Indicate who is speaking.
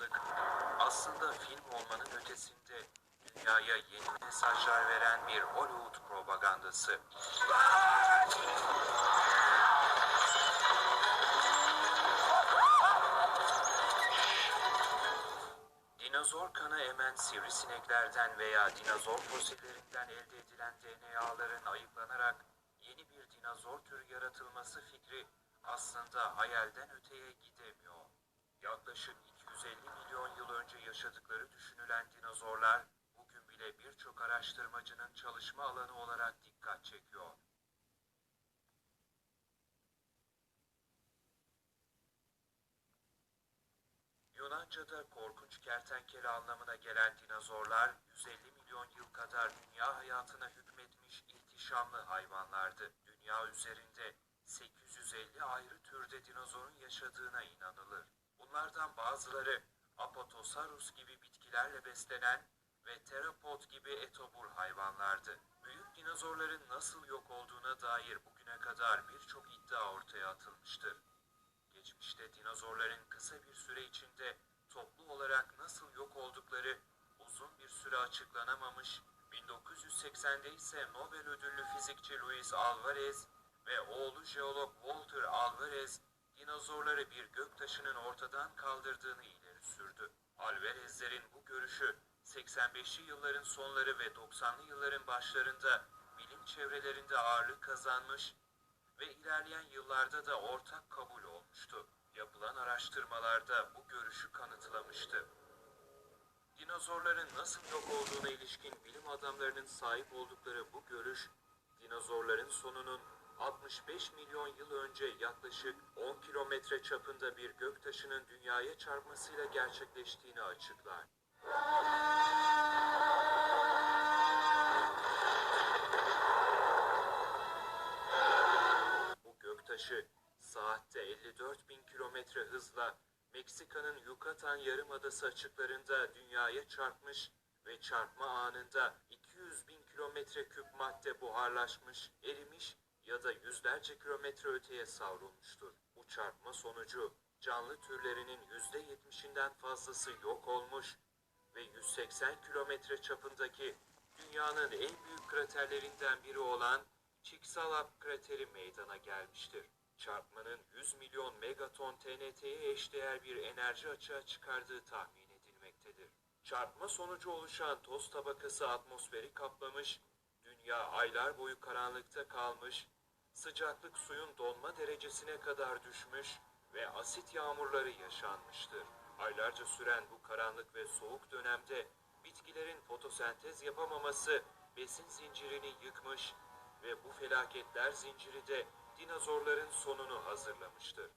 Speaker 1: varlık aslında film olmanın ötesinde dünyaya yeni mesajlar veren bir Hollywood propagandası. Dinozor kanı emen sivrisineklerden veya dinozor fosillerinden elde edilen DNA'ların ayıklanarak yeni bir dinozor türü yaratılması fikri aslında hayalden öteye gidemiyor. Yaklaşık 250 milyon yıl önce yaşadıkları düşünülen dinozorlar bugün bile birçok araştırmacının çalışma alanı olarak dikkat çekiyor. Yunanca'da korkunç kertenkele anlamına gelen dinozorlar 150 milyon yıl kadar dünya hayatına hükmetmiş ihtişamlı hayvanlardı. Dünya üzerinde 850 ayrı türde dinozorun yaşadığına inanılır. Bunlardan bazıları Apatosaurus gibi bitkilerle beslenen ve terapod gibi etobur hayvanlardı. Büyük dinozorların nasıl yok olduğuna dair bugüne kadar birçok iddia ortaya atılmıştır. Geçmişte dinozorların kısa bir süre içinde toplu olarak nasıl yok oldukları uzun bir süre açıklanamamış, 1980'de ise Nobel ödüllü fizikçi Luis Alvarez ve oğlu jeolog Walter Alvarez dinozorları bir göktaşının ortadan kaldırdığını ileri sürdü. Alvarezlerin bu görüşü 85'li yılların sonları ve 90'lı yılların başlarında bilim çevrelerinde ağırlık kazanmış ve ilerleyen yıllarda da ortak kabul olmuştu. Yapılan araştırmalarda bu görüşü kanıtlamıştı. Dinozorların nasıl yok olduğuna ilişkin bilim adamlarının sahip oldukları bu görüş, dinozorların sonunun 65 milyon yıl önce yaklaşık 10 kilometre çapında bir göktaşının dünyaya çarpmasıyla gerçekleştiğini açıklar. Bu göktaşı saatte 54 bin kilometre hızla Meksika'nın Yucatan Yarımadası açıklarında dünyaya çarpmış ve çarpma anında 200 bin kilometre küp madde buharlaşmış, erimiş ya da yüzlerce kilometre öteye savrulmuştur. Bu çarpma sonucu canlı türlerinin yüzde yetmişinden fazlası yok olmuş ve 180 kilometre çapındaki dünyanın en büyük kraterlerinden biri olan Chicxulub krateri meydana gelmiştir. Çarpmanın 100 milyon megaton TNT'ye eşdeğer bir enerji açığa çıkardığı tahmin edilmektedir. Çarpma sonucu oluşan toz tabakası atmosferi kaplamış, dünya aylar boyu karanlıkta kalmış, sıcaklık suyun donma derecesine kadar düşmüş ve asit yağmurları yaşanmıştır. Aylarca süren bu karanlık ve soğuk dönemde bitkilerin fotosentez yapamaması besin zincirini yıkmış ve bu felaketler zinciri de dinozorların sonunu hazırlamıştır.